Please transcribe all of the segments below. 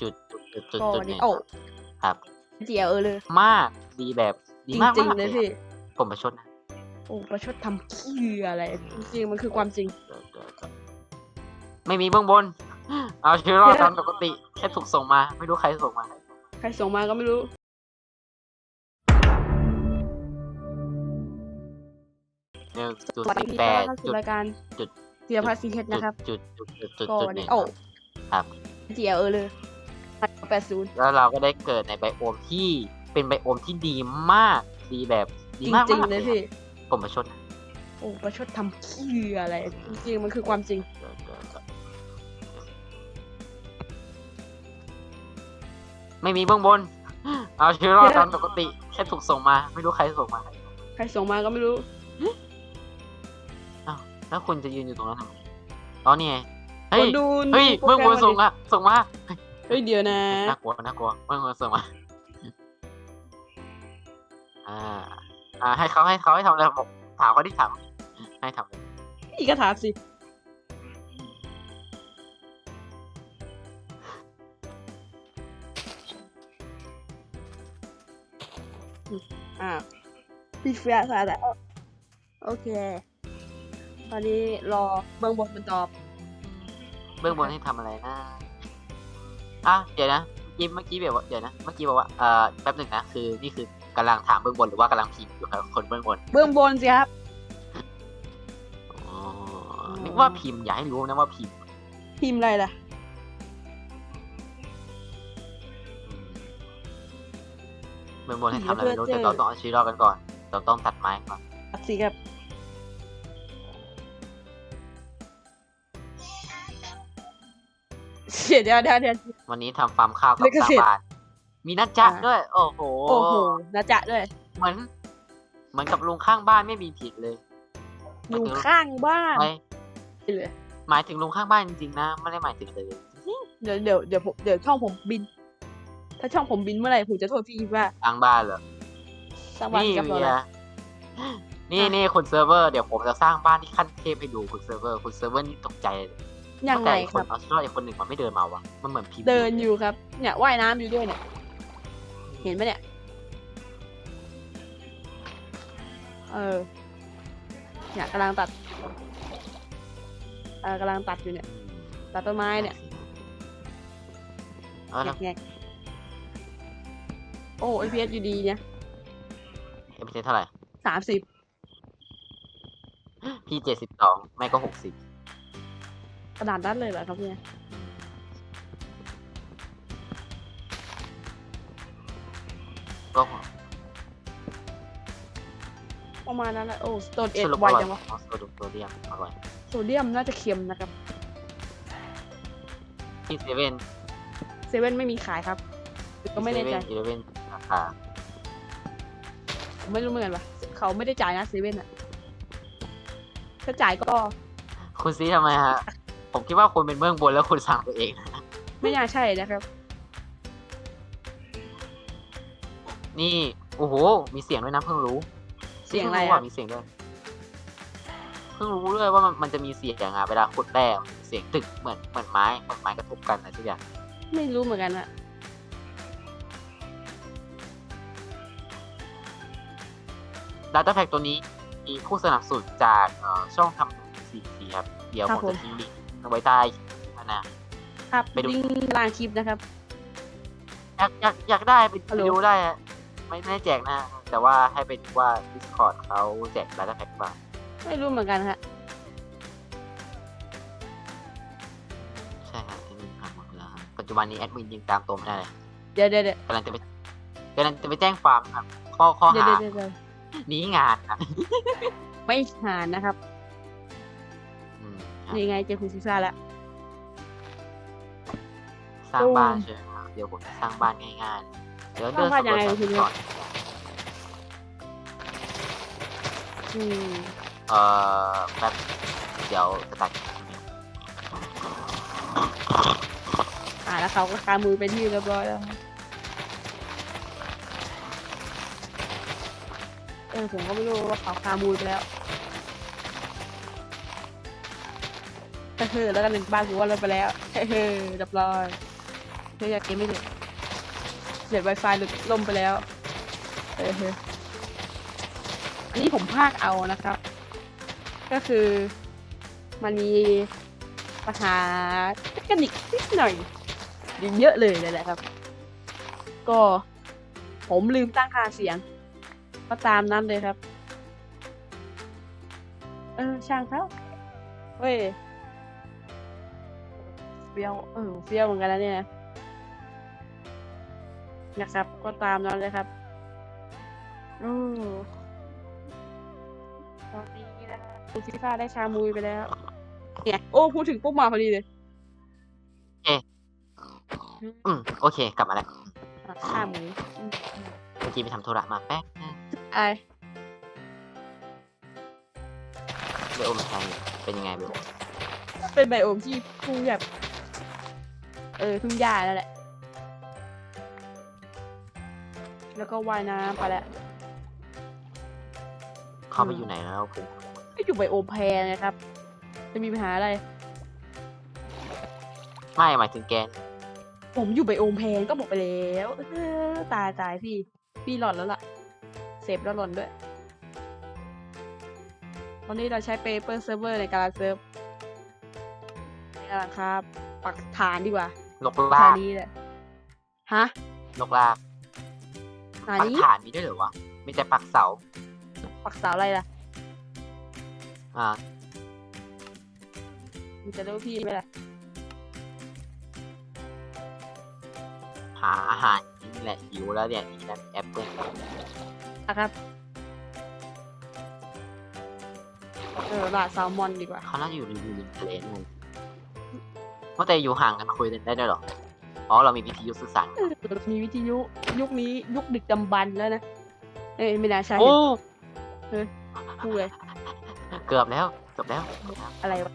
จุดจุดจุดจุดก็จุดวันเนี่นี้ยโอ้ครับ เจียวเออเลย มากดีแบบดีจมากริงมากๆเลยพี่ผมประชดนะโอ้ประชดทำขี้อะไร จริงๆมันคือความจริงเดี๋ยวเดี๋ยวเดี๋ยวไม่มีเบื้องบน เอาชีวิตรอดตามปกติแค่ถูกส่งมา ไม่รู้ใครส่งมา ใครส่งมาก็ไม่รู้หนึ่งจุดสวัสสิดีบแปต้อนดรับเข้าจุสู่ดรายการจุดเจียพัสซีเฮดนะครับ จุดจุดจุดจุดก็จุดวันหนึ่นี้งโอ้ครับ เจียวเออเลย แปดศูนย์แล้วเราก็ได้เกิดในไบโอมที่เป็นไบโอมที่ดีมากดีแบบดีจมากริงมากๆเลยพี่ผมประชดนะโอ้ประชดทำขี้อะไร จริงๆมันคือความจริงเดี๋ยวเดี๋ยวเดี๋ยวไม่มีเบื้องบน เอาชีวิตรอดตามปกติ แค่ถูกส่งมา ไม่รู้ใครส่งมา ใครส่งมาก็ไม่รู้แล้วคุณจะยืนอยู่ตรงนั้นทำไมอ๋อนี่ไงเฮ้คยนดูเฮ้ยโปรเบื้องแกรบนส่งมาดิอะส่งมา เฮ้ยเดี๋ยวนะน่ากลัวน่ากลัวเบื้องบนส่งมาอ่า อ่า ให้เขาให้เขาให้ทำอะไรผมถามเขาที่ถามให้ทำอะไรอีกก็ถามสิอ่าพี่เฟียสอะแล้วโอเค ตอนนี้รอเบื้องบนมันตอบ เบื้องบนให้ทำอะไรนะ อะเดี๋ยวนะเมื่อกี้เมื่อกี้แบบว่าเดี๋ยวนะเมื่อกี้บอกว่าเอ่อแป๊บหนึ่งนะคือนี่คือกำลังถามเบื้องบนหรือว่ากำลังพิมพ์อยู่ครับคนเบื้องบนเบื้องบนสิครับอ๋อนึกว่าพิมพ์อย่าให้รู้นะว่าพิมพ์พิมพ์อะไรล่ะ เบื้องบนให้ทำอะไรไม่รู้แต่เราต้องเอาชีวิตรอดกันก่อน เราต้องตัดไม้ก่อน ตัดสิครับ เดี๋ยวเดี๋ยวเดี๋ยวเดี๋ยว วันนี้ทำฟาร์มข้าวกับลิขสร้างสิทธิ์บ้าน มีนัดจัดอ่า ด้วย โอ้โห โอ้โหนะจ๊ะด้วยเหมือน เหมือนกับลุงข้างบ้านไม่มีผิดเลยลุงข้างบ้านไม่เลย หมายถึงลุงข้างบ้านจริงๆนะ ไม่ได้หมายถึงเลย เดี๋ยวเดี๋ยวเดี๋ยวผมเดี๋ยวช่องผมบิน ถ้าช่องผมบินเมื่อไหร่ผมจะโทษพี่ว่าข้างบ้านเหรอสร้างบ้านนี่กับเราเวียแล้วนี่อะ นี่คุณเซิร์ฟเวอร์ เดี๋ยวผมจะสร้างบ้านที่ขั้นเทพให้ดูคุณเซิร์ฟเวอร์ คุณเซิร์ฟเวอร์นี่ตกใจเลย ยังไงแต่อีกคคนรับเอาชีวิตรอดอีกคนหนึ่งมันไม่เดินมาวะมันเหมือนพิมพ์เดินอยู่ครับ เนี่ยว่ายน้ำอยู่ด้วยเนี่ย เห็นไหมเนี่ย เออ เนี่ยกำลังตัด เออกำลังตัดอยู่เนี่ย ตัดต้นไม้เนี่ยเออแล้วแงกโอ้ไอพีเอสอยู่ดีเนี่ยเอ็มเท่าไหร่สามสิบพี่เจ็ดสิบสองไม่ก็หกสิบ ขนาดนั้นเลยเหรอครับเนี่ยก็ประมาณนั้นแหละโอ้สโตนเอ็ดสรุปไวอร่อยจังวะอ๋อโซเดียมโซเดียมอร่อยโซเดียมน่าจะเค็มนะครับที่เซเว่นเซเว่นไม่มีขายครับก็ไม่แน่ใจอีเลเว่นราคาผมไม่รู้เหมือนกันว่ะเขาไม่ได้จ่ายนะเซเว่นอะถ้าจ่ายก็ คุณซีทำไมฮะ ผมคิดว่าคุณเป็นเบื้องบนแล้วคุณสั่งตัวเองไม่น่าใช่นะครับ นี่โอ้โห มีเสียงด้วยนะเพิ่งรู้เสียงอะไรพิ่อะว่ามีเสียงด้วยเพิ่งรู้เลยว่ามันมันจะมีเสียงอะเวลาขุดแร่มันมีเสียงตึกเหมือนเหมือนไม้เหมือนไม้กระทบกันอะไรทุกอย่างไม่รู้เหมือนกันอะด a ต้าแพ็กตัวนี้มีผู้สนับสนุนจากเอ่อช่องทำสีสีครับเดี๋ยวผมจะทิ้งลิงก์ ไว้ใต้นะครับไปดูลิงก์ล่างคลิปนะครับ อยากอยากอยากได้ไปฮัลโหล ดูได้อะไม่ไม่ได้แจกนะ แต่ว่าให้ไปดูว่า Discord เขาแจก Data Pack บ้างไม่รู้เหมือนกันฮะใช่ครับแอดมินผ่านหมดแล้วครับปัจจุบันนี้แอดมินยังตามตัวไม่ได้เลยเดี๋ยวเดี๋ยวเดี๋ยวกำลังจะไปกำลังจะไปแจ้งความครับข้อข้อเดี๋ยวหาเดี๋ยวเดี๋ยวหนีงานครับไม่หานนะครับอืมครับ นี่ไงเจอคุณซิซ่าแล้ว สร้างตูมบ้านใช่ไหมครับเดี๋ยวผมจะสร้างบ้านง่ายๆ เดี๋ยวเดินสร้างบ้านยังไงสำรวจคุณก่อนอืมเอ่อแป๊บเดี๋ยวจะตัดอ่าแล้วเขาก็คามือเป็นที่เรียบร้อยแล้วเออผมก็ไม่รู้ว่าเขาคามือไปแล้ว เฮ้อแล้วกันหนึ่งบ้านกูว่าเราไปแล้วเฮ้อเรียบร้อยเธออยากเกมไม่เด็ดเน็ต Wi-Fi หลุดล่มไปแล้วเออเฮ้ยอันนี้ผมพากเอานะครับ ก็คือมันมีปัญหาเทคนิคนิดหน่อยเยอะเลยเลยแหละครับ ก็ผมลืมตั้งค่าเสียง ก็ตามนั้นเลยครับ เออช่างเขาเว้ย เฟี้ยวเออเฟี้ยวเหมือนกันแล้วเนี่ยนะครับ ก็ตามนั้นเลยครับโอ้ตอนนี้นะคุณฟีฟ่าได้ชามุยไปแล้วเนี่ยโอ้พูดถึงปุ๊บมาพอดีเลยอืมโอเค กลับมาแล้วอะชาหมูอืมอืมเมื่อกี้ไปทำธุระมาแป๊บนึงไอเบลโอมแทนเป็นยังไงเบลเป็นไบโอมที่ทุ่งแบบ เออทุ่งหญ้าแล้วแหละ แล้วก็ว่ายน้ำไปแล้วเข้าไปอยู่ไหนแล้วผมก็อยู่ไบโอมแพรนะครับ จะมีปัญหาอะไร ไม่หมายถึงแกนผมอยู่ไบโอมแพงก็บอกไปแล้วเออตายตายพี่ พี่หลอนแล้วล่ะเสพแล้วหลอนด้วย ตอนนี้เราใช้ Paper Server ในการเซิร์ฟนี่แหละครับ ปักฐานดีกว่า ลกฐาลานกนี้แหละฮะลกลากฐานปักนี้ฐานมีด้วยเหรอวะมีแต่ปักเสา ปักเสาอะไรล่ะอ่ามันจะรู้พี่ไหมล่ะหาอาหารนี่แหละหิวแล้วเนี่ยนี่นั่นแอปเปิ้ลนะครับ เออลาดแซลมอนดีกว่าเขาน่าจะอยู่ในริมทะเลนู่น ว่าแต่อยู่ห่างกันคุยกันได้ด้วยเหรอ อ๋อ เรามีวิทยุสื่อสารเออมีวิทยุยุคนี้ยุคดึกดำบรรพ์แล้วนะ เอ้ยไม่น่าใช่โอ้พูดเลย เกือบแล้วเกือบแล้วอะไรวะ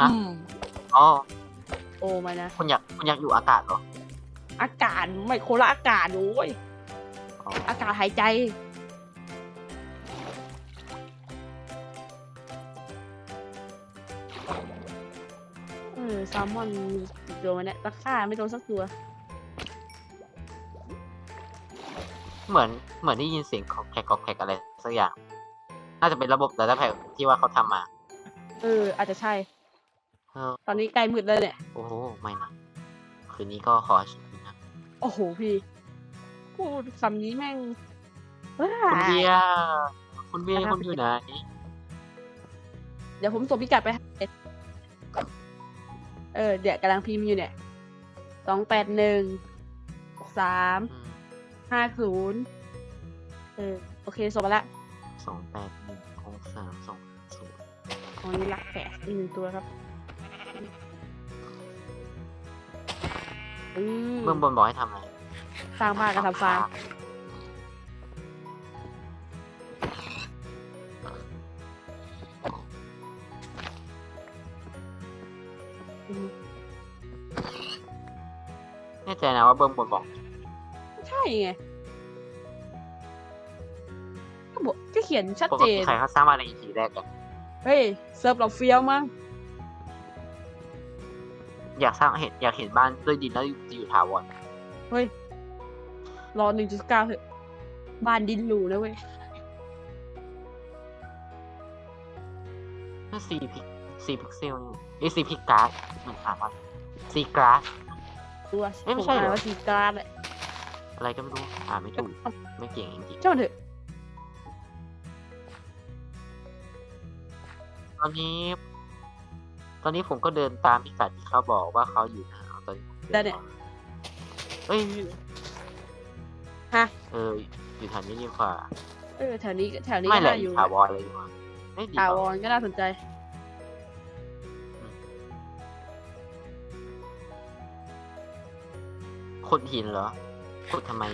ฮะอืมอ๋อ โอ้ไม่นะ คุณอยากคุณอยากอยู่อากาศเหรอ อากาศไม่โคนละอากาศโอ้ย อ๋ออากาศหายใจ ซลมอนมีกี่ตัวมันเนี่ยราคาไม่โดนสักตัว เหมือนเหมือนได้ยินเสียงขอกแขกขอกแขกอะไรสักอย่าง น่าจะเป็นระบบแต่ละแผที่ว่าเขาทำมา เออ อาจจะใช่ เออตอนนี้ใกล้มืดแล้วเนี่ย โอ้โหไม่นะคืนนี้ก็ขอชุดนะโอ้โหพี่พูดคำนี้แม่งว้าคุณเบียร์คุณเบียร์นะครับคุณอยู่ไหน เดี๋ยวผมส่งพิกัดไปให้ เออเดี๋ยวกำลังพิมพ์อยู่เนี่ยสองแปดหนึ่งสามอืมห้าศูนย์เออโอเคส่งมาละสองแปดหนึ่งหกสามสองศูนย์ของนี้รักแฝดอีกหนึ่งตัวครับอืมเบื้องบนบอกให้ทำอะไรสร้างบ้านกับทำฟาร์ม ใจนะว่าเบื้องบนบอกใช่ไงก็บอกก็เขียนชัดปกเจติน ใครเขาสร้างมาใน EP แรกกันเฮ้ย เซิร์ฟเราเฟี้ยวมั้งอยากสร้างเห็นอยากเห็นบ้านด้วยดินแล้วจะอยู่ถาวรเฮ้ย รอหนึ่งจุดเก้าเถอะ บ้านดินหรูนะเว้ย ถ้าสี่พิกสี่พิกเซลนี่ไอ้สี่พิกการ์ดเหมือนถามว่าสี่กราส ตัวเอ้ยไม่ผมใช่เหรอ อ่านว่าสีกราดเลยอะไรก็ไม่รู้อ่านไม่ถูกไม่เก่งจริงช่างมันเถอะๆตอนนี้ ตอนนี้ผมก็เดินตามพิกัดที่เขาบอกว่าเขาอยู่นะเอาตอนนี้ผมดิแล้วเนี่ย เอ้ยฮะ เอออยู่แถวนี้ดีกว่า เออแถวนี้แถวนี้ไม่ก็เลยน่าอยู่ถาวรเลยดีกว่าไม่ดีกถาวว่ารก็น่าสนใจ ขุดหินเหรอขุดทำไม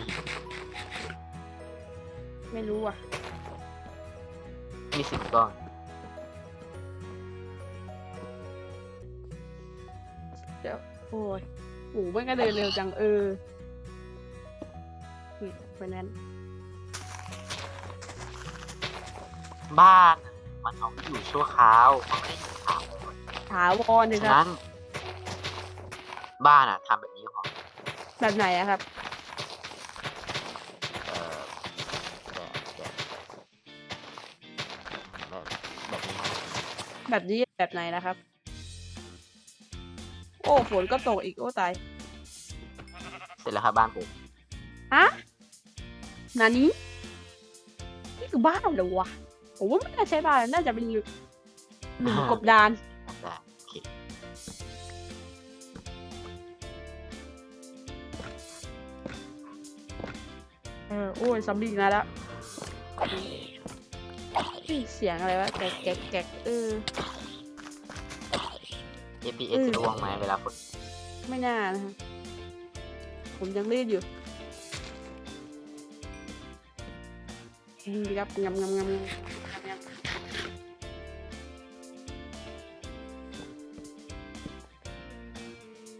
ไม่รู้อะ มีสิบก้อน เดี๋ยว โอ้ยโอ้มันก็เดินเร็วจังเออนี่เป็นนั้น บ้านมันเอาไว้อยู่ชั่วคราวมันไม่ได้อยู่ถาวรถาวรเลยฉะครับนั้น บ้านอะทำแบบนี้พอ แบบไหนอะครับ เออแบบแบบแบบแบบนี้นะแบบนี้แบบไหนนะครับ โอ้ฝนก็ตกอีกโอ้ตาย เสร็จแล้วครับบ้านผมฮะนานี้นี่คือบ้านเหรอวะผมว่าไม่น่าใช่บ้านน่าจะเป็นหลุหลุมกบดาน เออโอ้ยซอมบี้อีกแล้วละเฮ้ยเสียงอะไรวะแกะแกะแกะเออ เอพีเอสจะร่วงไหมเวลาฝนไม่น่านะฮะผมยังรีดอยู่นี่ครับงำงำงำงำงำ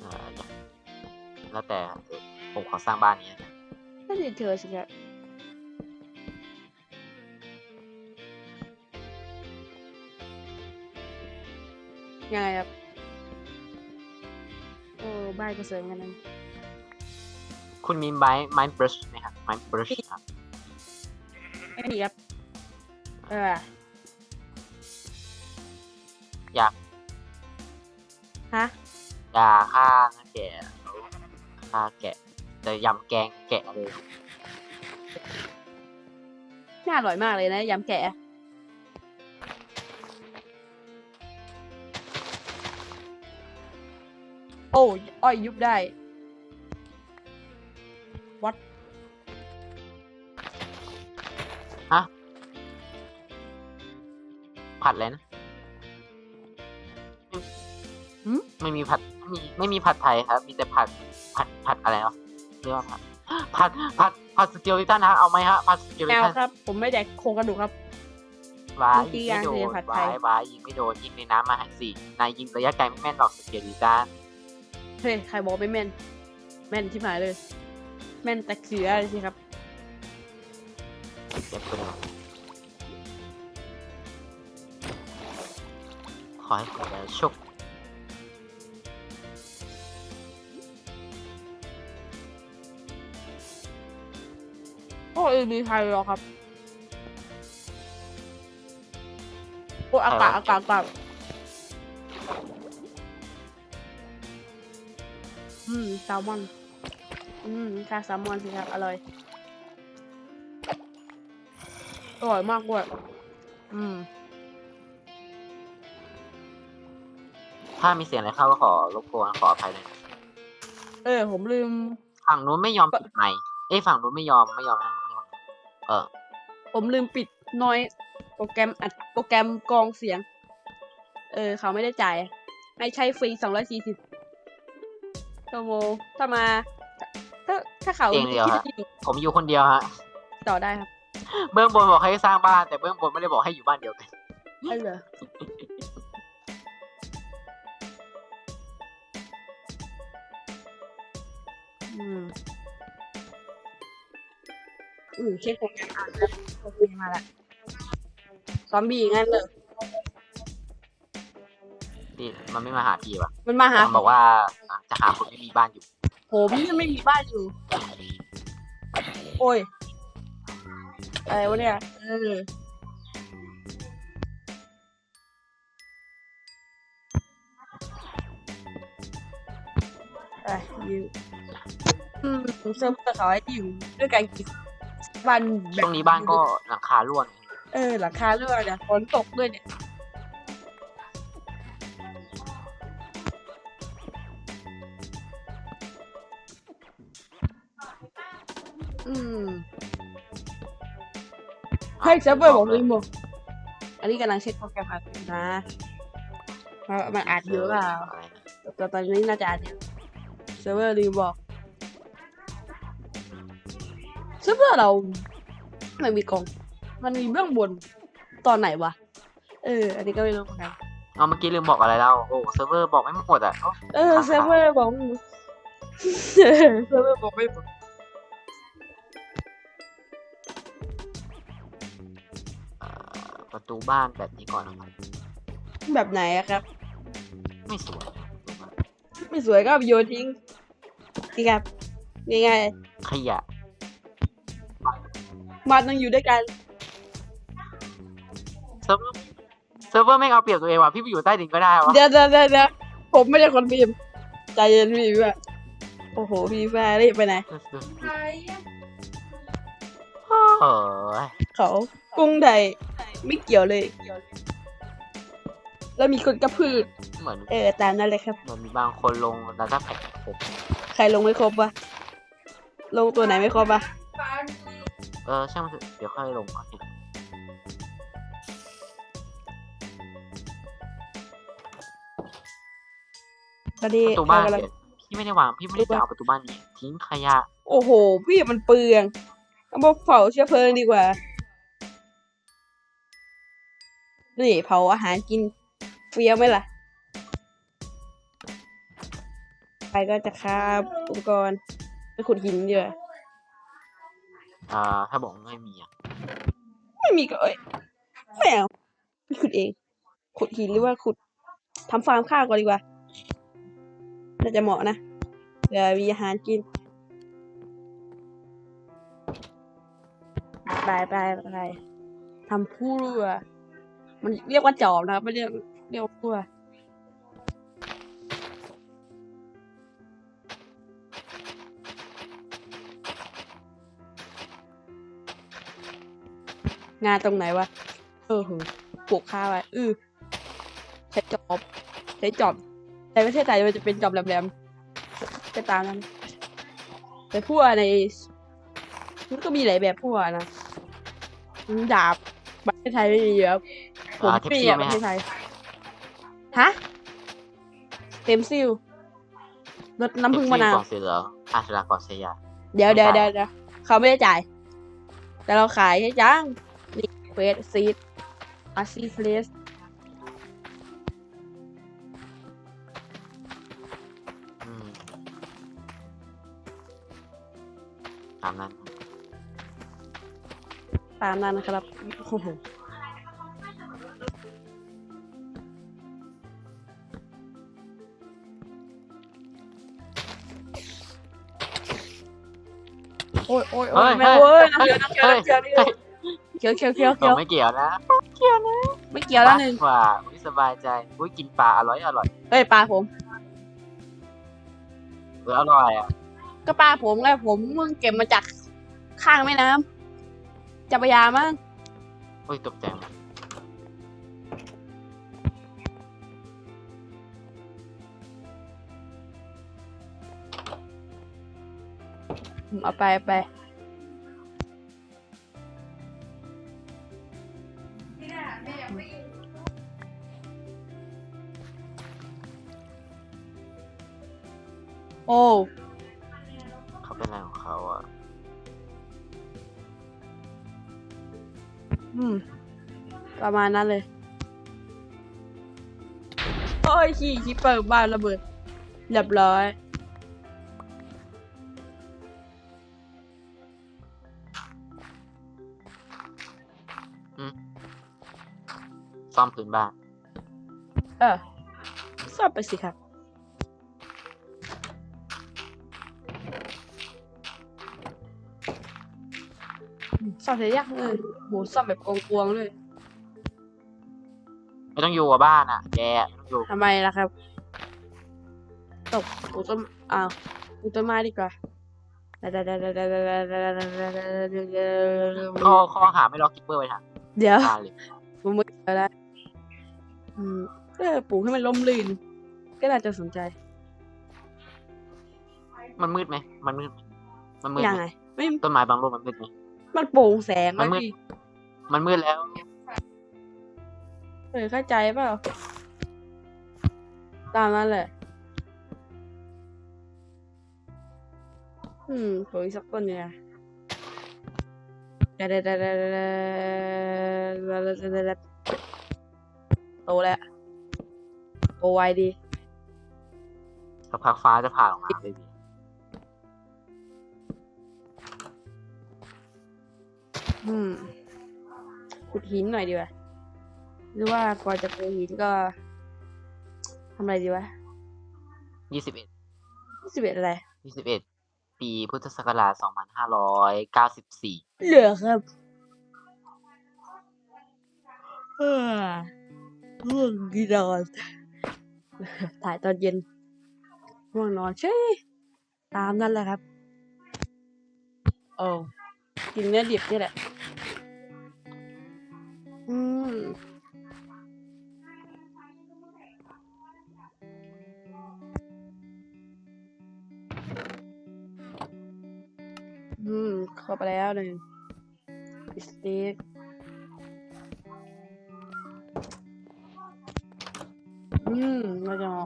เออแล้วแต่ผมขอสร้างบ้านนี้นะ น่าจะเจอสิครับยังไงครับ โอ้บ้านก็สวยเหมือนกันนะคุณมีไม้ไม้บรัชไหมครับไม้บรัชครับไม่มีครับ เออ อยากฮะยาฆ่านะแกะฆ่าแกะจะยำแกงแกะเลย น่าอร่อยมากเลยนะยำแกะโอ้ยอ้อยยุบได้ วัดผัดเลยนะหืมไม่มีผัดไม่มีไม่มีผัดไทยครับ มีแต่ผัดผัดผัดอะไรวะเรียกว่าผัดผัดผัด ผัดสเกลลิตันนะเอาไหมฮะผัดสเกลแมลิวตันครับ ผมไม่แดกโครงกระดูกครับ วายเมื่อกี้ยิงไม่โดยังเรียนนผัดไทวาย ย วายยิงไม่โดนยิงในน้ำมาหันสี่นายยิงระยะไกลไม่แม่นหรอกสเกลลิตันเฮ้ย ใครบอกไม่แม่น แม่นที่หมายเลย แม่นแต่เสือสิครับ เจ็บไปเลยขอให้ผมได้โชค โอ้ยมีใครหรอครับโอ้อากาศอากาศอากาศอืมแซลมอนอืมค่าแซลมอนสิครับ อร่อย อร่อยมากด้วยอืม ถ้ามีเสียงอะไรเข้าก็ขอรบกวนขออภัยเลยนะเออผมลืม ฝั่งนู้นไม่ยอมปิดไมค์เอ้ยฝั่งนู้นไม่ยอมไม่ยอมนะไม่ย อมเออผมลืมปิดน้อยโปรแกรมอัดโปรแกรมกรองเสียง เออ เขาไม่ได้จ่าย ให้ใช้ฟรีสองร้อยสี่สิบชั่วโมงถ้ามา ถ้าถ้าเขาเองเดียวฮะคิดผมอยู่คนเดียวฮะ ต่อได้ครับ เบื้องบนบอกให้สร้างบ้าน แต่เบื้องบนไม่ได้บอกให้อยู่บ้านเดียวกันเอออื อืมเช็คโปรแกรมอ่านแล้วโอเคมาละซอมบี้งั้นเลยที่มันไม่มาหาพี่วะมันมาหามันบอกว่าอะจะหาคนไม่มีบ้านอยู่ผมยังไม่มีบ้านอยู่ โอ้ยอะไรวะเนี่ยเอออะยิวอืมเซิร์ฟเวอร์เขาให้อยู่ด้วยกันกี่ บ้านแช่วงนี้บ้านก็หลังคาร่วนเออหลังคาเรื่อยเนี่ยฝนตกด้วยเนี่ยอืมให้เซิร์ฟเวอร์บอกเลยหมดอันนี้กำลังเช็คโปรแกรมอัดอยู่นะว่ามันอัดเยอะเปล่าอะไรนะแต่ตอนนี้น่าจะอัดเยอะเซิร์ฟเวอร์ลืมบอก เซิร์ฟเวอร์เราไม่มีกล่อง มันมีเบื้องบนตอนไหนวะ เออ อันนี้ก็ไม่รู้เหมือนกันเอาเมื่อกี้ลืมบอกอะไรแล้วโอ้เซิร์ฟเวอร์บอกไม่หมดอะโอ้เออครับเซิร์ฟเวอร์บอกไม่หมดเซิร์ฟเวอร์บอกไม่หมดเอ่อประตูบ้านแบบนี้ก่อนนะครับแบบไหนอะครับ ไม่สวยประตูบ้านไม่สวยก็เอาไปโยนทิ้งนี่ครับง่ายขยะ ๆบ้านต้องอยู่ด้วยกันเซิร์ฟเวอร์เซิร์ฟเวอร์ไม่งเอาเปรียบตัวเองว่ะพี่ไปอยู่ใต้ดินก็ได้วะเดี๋ยวเดี๋ยวเดี๋ยวเดี๋ยวผมไม่ใช่คนพิมพ์ใจเย็นพี่ว่าโอ้โหพี่แฟรีบไปไหนโอ้ยเขากรุงไทยไม่เกี่ยวเลย แล้วมีคนกระพือเหมือนเออตามนั้นเลยครับเหมือนมีบางคนลงดัตต้าแพ็กผมใครลงไม่ครบวะลงตัวไหนไม่ครบวะ เออช่างมันเถอะเดี๋ยวค่อยลงก่อนเนี่ยตอนนี้ประตูบ้านเรากำลัง เดี๋ยวพี่ไม่ได้วางพี่ไม่ได้จะเอาประตูบ้านนี้ทิ้งขยะ โอ้โห พี่มันเปลืองเอามาเผาเชื้อเพลิงดีกว่า นี่เผาอาหารกินเฟี้ยวไหมล่ะ ไปก็จะคาบอุปกรณ์ไปขุดหินดีกว่า อ่า ถ้าบอกไม่มีอะ ไม่มีก็เอ้ยไม่เอาไปขุดเอง ขุดหินหรือว่าขุดทำฟาร์มข้าวก่อนดีกว่า น่าจะเหมาะนะเดี๋ยวมีอาหารกิน ไปไปไปทำผู้เรือ มันเรียกว่าจอบนะครับไม่เรียกเรียกว่าผู้เรือ งานตรงไหนวะ เออหือปลูกข้าวไว้อือใช้จอบ ใช้จอบในประเทศไทยมันจะเป็นจอบแหลมๆจะตามนั้น แต่พวกในมันก็มีหลายแบบพวกนะดาบประเทศไทยไม่มีเยอะผมอ่าเทปไม่มีซี่อะไหมประเทฮะศไทยฮะเต็มซิลรถน้ำผึ้งมะนาวเทปซี่กล่องสีเหลืองอาชญากรเสียาเดี๋ยวไม่เดี๋ยวจ่ายเดี๋ยวเดี๋ยวเขาไม่ได้จ่าย แต่เราขายให้จัง นี่เฟสซีดอาซีเฟสอืมตามนั้นตามนั้นนะครับ โอ้โหโอ้ยโอ้ยโอ้ยแมวเว้ยน้ำเขียวน้ำเขียวน้ำเขียวน้ำ เขียวเขียวเขียวเขียวผเขียวมไม่เกี่ยวนะไม่เกี่ยวแล้วหนึ่งมากกว่าอุ๊ยสบายใจอุ้ยกินปลาอร่อยอร่อยเอ้ยปลาผม เอออร่อยอะก็ปลาผมไงผมมึงเก็บมาจากข้างแม่น้ำเจับปยามั้งอุ้ยตกใจหมดเอาไปเอาไป โอ้เขาเป็นอะไรของเขาอะ อืม ประมาณนั้นเลย โอ้ยขี่คิปเปิดบ้านระเบิดเรียบร้อย ซ่อมพื้นบ้าน เออสอบไปสิครับสอบเสียยากเลยโหสอบแบบกวงๆเลยไม่ต้องอยู่กับบ้านอะแกไม่ต้องอยู่ทำไมล่ะครับ ตกปลูกต้นอ้าวปลูกต้นไม้ดีกว่าข้อข้อหาไม่ล็อกคิปเปอร์ไว้ทันเดี๋ยวตายเลยผมไม่เอาละอืม เออปลูกให้มันล่มลื่น ก็น่าจะสนใจ มันมืดไหม มันมืดไหมมันมืดยังไหมไง ไม่ ต้นไม้บางต้นมันมืดไหมมันโปร่งแสงมันะนมืดพี่มันมืดแล้ว เออเข้าใจเปล่า ตามนั้นแหละ อืมปลูกอีกสักต้นเนี่ยเดเดเดเดเดเดเดโตแล้วโตไวดีสักพักฟ้าจะผ่าออกมาเลยพี่อืมขุดหินหน่อยดีกว่าหรือว่าก่อนจะไปหินก็ทำอะไรดีวะยี่สิบเอ็ดสิบเอ็ดอะไรยี่สิบเอ็ดปีพุทธศักราชสองพันห้าร้อยเก้าสิบสี่เหลือครับ เออ ง่วงกีนอนถ่ายตอนเย็นง่วงนอนใช่ตามนั่นแหละครับโอ้กินเนื้อดิบนี่แหละอืมอืมเข้าไปแล้วหนึ่งสเต็ก อืมเราจะเอา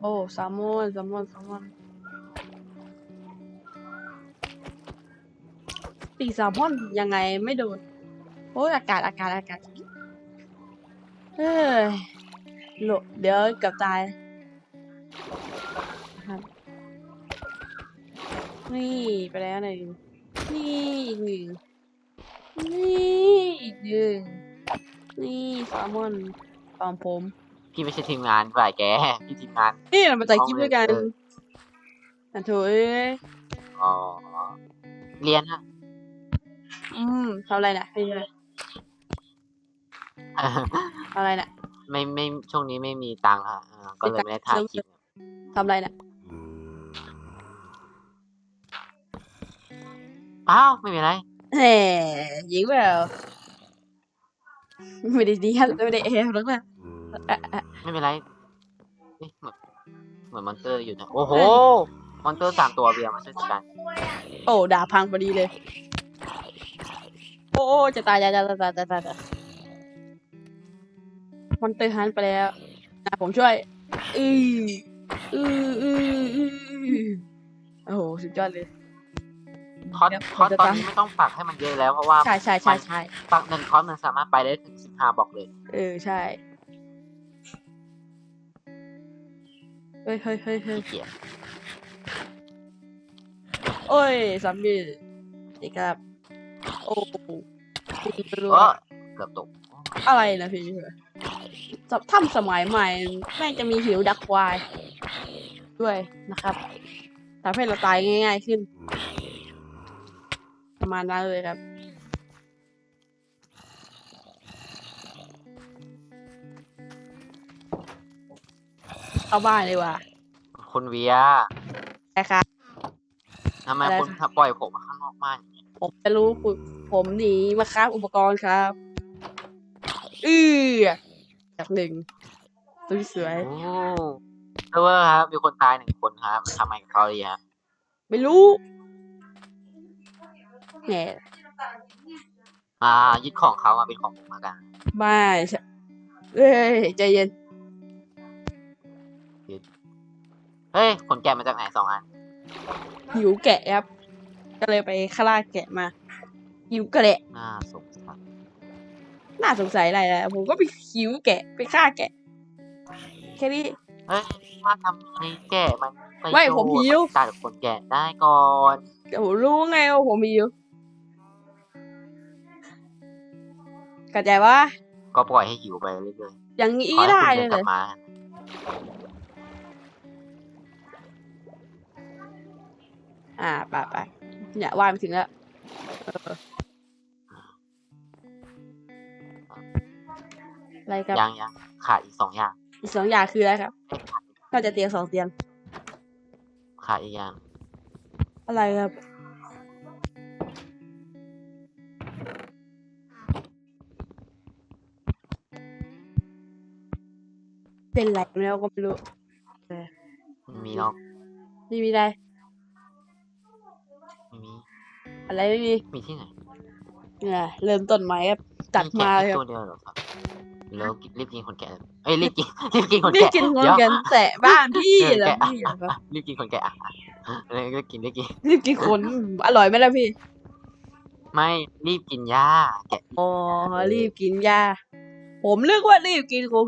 โอ้แซลมอนแซลมอนแซลมอนปีกแซลมอนยังไงไม่โดนโอ้ยอากาศอากาศอากาศเฮ้ยโลเดี๋ยวเกับตายครับนี่ ไปแล้วหนึ่งนี่อีกหนึ่ง นี่อีกหนึ่งนี่แซลมอนของผมพี่ไม่ใช่ทีมงานฝ่ายแก พี่ทีมงาน นี่เรามาถ่ายคลิปด้วยกันเอออะโถเอ้ยอ๋อ เรียนอะอืมทำอะไรน่ะไม่ใช่ทำอะไรน่ะ ไม่ไม่ช่วงนี้ไม่มีตังค์ค่ะเออก็เลยไม่ได้ถ่ายคลิปทำอะไรน่ะอ้าวไม่มีอะไร แหมหญิงเปล่าไม่ได้ดีไม่ได้เอฟหรอกนะอะอะไม่เป็นไรเอ๊ะเหมือนเหมือนมอนเตอร์อยู่นะโอ้โห มอนเตอร์สามตัวเบียร์มาช่วยจัดการโอ้ด่าพังพอดีเลย โอ้โอ้จะตายจะตายจะตายจะตายจะมอนเตอร์ฮันไปแล้วนะผมช่วยอืออืออืออือโอ้โหสุดยอดเลย คอสเดี๋ยวคอสผมจะตอนตามนี้ไม่ต้องปักให้มันเยอะแล้วเพราะว่าใช่ใช่ใช่ใช่ปักหนึ่งคอสมันสามารถไปได้ถึงสิบห้าบอกเลย เออใช่เฮ้ยเฮ้ยเฮ้ยเฮ้ยขี้เกียจโอ้ยซอมบี้นี่ครับโอ้ไม่รู้เออเกือบตก อะไรนะพี่สับถ้ำสมัยใหม่แม่งจะมีหิวดักควาย ด้วยนะครับทำให้เราตายง่าย ๆ ขึ้น ประมาณนั้นเลยครับ เข้าบ้านเลยว่ะคุณเวียนะครับ ทำไมอะไรคุณคะ ปล่อยผมมาข้างนอกบ้านอย่างนี้ผมจะรู้คุณผมหนีมาครับอุปกรณ์ครับ อือจากหนึ่งสวยโอ้เซอร์เวอร์ครับ มีคนตายหนึ่งคนครับทำไมกับเขาดีครับ ๆไม่รู้ แหมอ่า ยึดของเขามาเป็นของผมแล้วกันไม่ใช่เอ้ยใจเย็น เฮ้ยขนแกะมาจากไหนสองอัน หิวแกะครับ ก็เลยไปฆ่าล่าแกะมา หิวแกะ น่าสงสารน่าสงสัยอะไรนะผมก็ไปหิวแกะไปฆ่าแกะ แค่นี้ เฮ้ยว่าทำให้แกะมันปไม่ผมหิว ตัดขนแกะได้ก่อน แต่ผมรู้ไงว่าผมหิว กระจายว่า ก็ปล่อยให้หิวไปเรื่อยอย่างๆนี้ขอให้ได้คุณเลเดิยนเหกรลัอบมา อ่าไปไปเนี่ยว่ายไปถึงแล้วเอออะไรครับยังยังขาดอีกสองอย่าง อีกสองอย่างคืออะไรครับน่าจะเตียงสองเตียง ขาดอีกอย่าง อะไรครับ เป็นไรแล้วก็ไม่รู้ไม่มีหรอกไม่มีอะไรไม่มีอะไรไม่มีมีที่ไหนเนี่ยเริ่มต้นใหม่ครับจัดมาเลยแค่ครับตัวเดียวเหรอครับแล้วรีบกินขนแกะเลยเอ้ยรีบกินรีบกินขนนี่แกะกินคนเดี๋ยวกันแต่บ้านพี่เออเหรอแกะพี่เหรอครับรีบกินขนแกะอะอะแล้วก็กินได้กินรีบกินคนอร่อยไหมล่ะพี่ ไม่รีบกินหญ้าแกะอ๋อรีบกินยาผมเลือกว่ารีบกินคน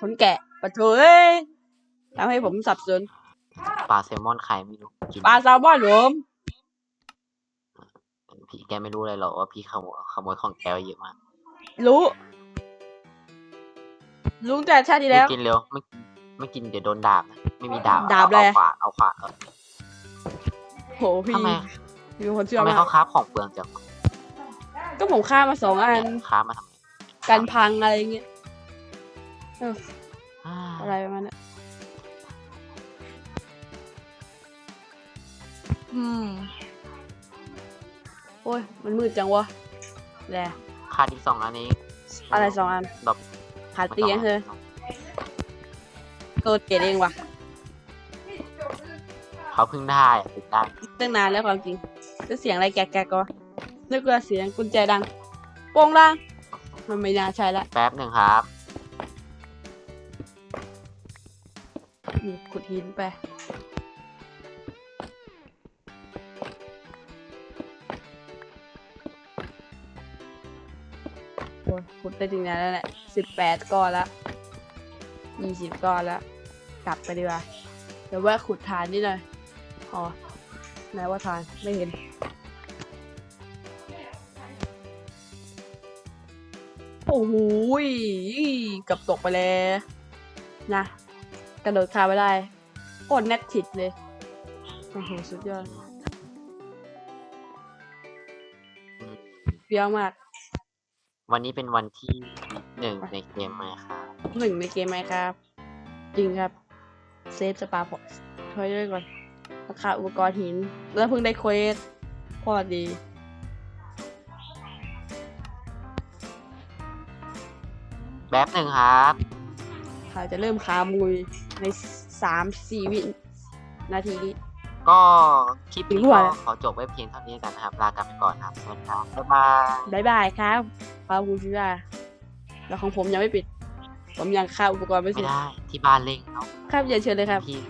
คนแกะปะเถเอ้ยทำให้ผมสับสนปลาแซลมอนใครไม่รู้กินปลาแซลมอนผมแกไม่รู้เลยหรอกว่าพี่ขโมยขโมยของแกไปเยอะมาก รู้รู้แต่ชาติที่แล้วไม่กินเร็วไม่ไม่กินเดี๋ยวโดนดาบนะไม่มีดาบดาบเอาเลยเอาขวานเอาขวานเออโหพี่ทำไมพี่เป็นคนเชื่อทำไมมากเขาค้าของเปลืองจังก็ผมฆ่ามาสองอันเนี่ยค้ามาทำไมกันพังอะไรเงี้ย อ่าอะไรประมาณนั้นอืมโอ้ย มันมืดจังวะแหละขาดอีกสองอันนี้ อะไรสองอันดอกขาดเตียงเธอตัวเกตเองวะเขาเพิ่งได้อะติดได้ตั้งนานแล้วความจริงแล้วเสียงอะไรแกกๆก็วะนึกว่าเสียงกุญแจดัง โป้งล่าง มันไม่น่าใช่ละ แป๊บหนึ่งครับ ขุดหินไปโอ้ขุดได้ถึงไหนแล้วแหละสิบแปดก้อนละยี่สิบก้อนละกลับไปดีกว่า เดี๋ยวว่าขุดฐานนี่หน่อย อ๋อ ไหนว่าฐานไม่เห็นโอ้โหยกับตกไปแล้วนะ กระโดดคาไปได้โคตรแนทถิดเลยโอ้โหสุดยอดเปรี้ยวมากวันนี้เป็นวันที่หนึ่งในเกมไหมครับหนึ่งในเกมไหมครับ จริงครับ เซฟสปาพอช่วยด้วยก่อนราคาอุปกรณ์หิน แล้วเพิ่งได้เควสพอดีแป๊บหนึ่งครับ เขาจะเริ่มคามุยในสามสี่วินาทีนี้ ก็คลิปนี้ถึงหัวก็แล้วขอจบไว้เพียงเท่านี้กันนะครับ ลากันไปก่อนครับสวัสดีครับบ๊ายบายบายบายครับฟาบูชิว่าแล้วของผมยังไม่ปิด ผมยังค่าอุปกรณ์ไม่เสไม่ร็จได้ ที่บ้านเล่งเนาะครับอย่าเชิญเลยครับพี่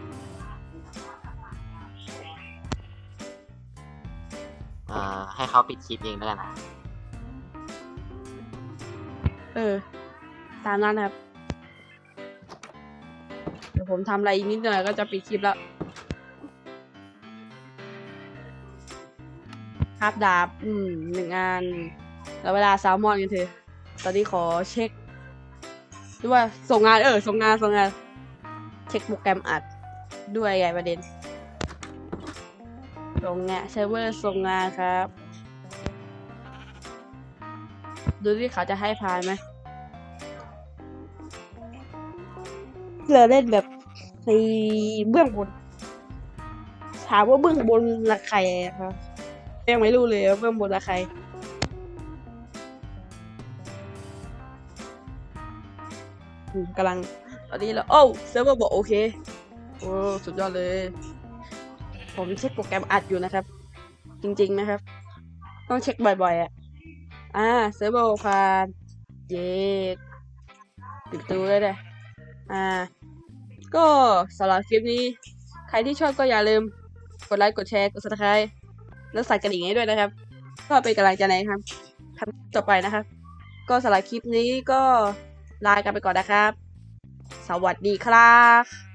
เอ่อให้เขาปิดคลิปเองแล้วกันนะ เออ ตามนั้นนะครับเดี๋ยว ผมทำอะไรอีกนิดหน่อยก็จะปิดคลิปแล้ว ครับดาบ อืมหนึ่งอัน แล้วเวลาแซลมอนกันเถอะตอนนี้ขอเช็คหรือว่าส่งงานเออส่งงานส่งงาน เช็คโปรแกรมอัดด้วยไงประเด็นส่งงานเซิร์ฟเวอร์ส่งงานครับ ดูที่เขาจะให้พานไหมเราเล่นแบบ ในเบื้องบน ถามว่าเบื้องบนละใครครับยังไม่รู้เลยว่าเบื้องบนละใครกำลังตอนนี้เราโอ้เซิร์ฟเวอร์บอกโอเค โอ้สุดยอดเลย ผมเช็คโปรแกรมอัดอยู่นะครับ จริง ๆนะครับ ต้องเช็คบ่อยๆ อะ อ่าเซิร์ฟเวอร์ผ่าน เย้ปิดประตูเลยอ่า ก็สำหรับคลิปนี้ ใครที่ชอบก็อย่าลืม กดไลค์ กดแชร์ กดซับสไคร้แล้วสั่นกระดิ่งให้ด้วยนะครับ ก็เป็นกำลังใจนะครับทำต่อไปนะครับ ก็สำหรับคลิปนี้ก็ลากันไปก่อนนะครับ สวัสดีครับ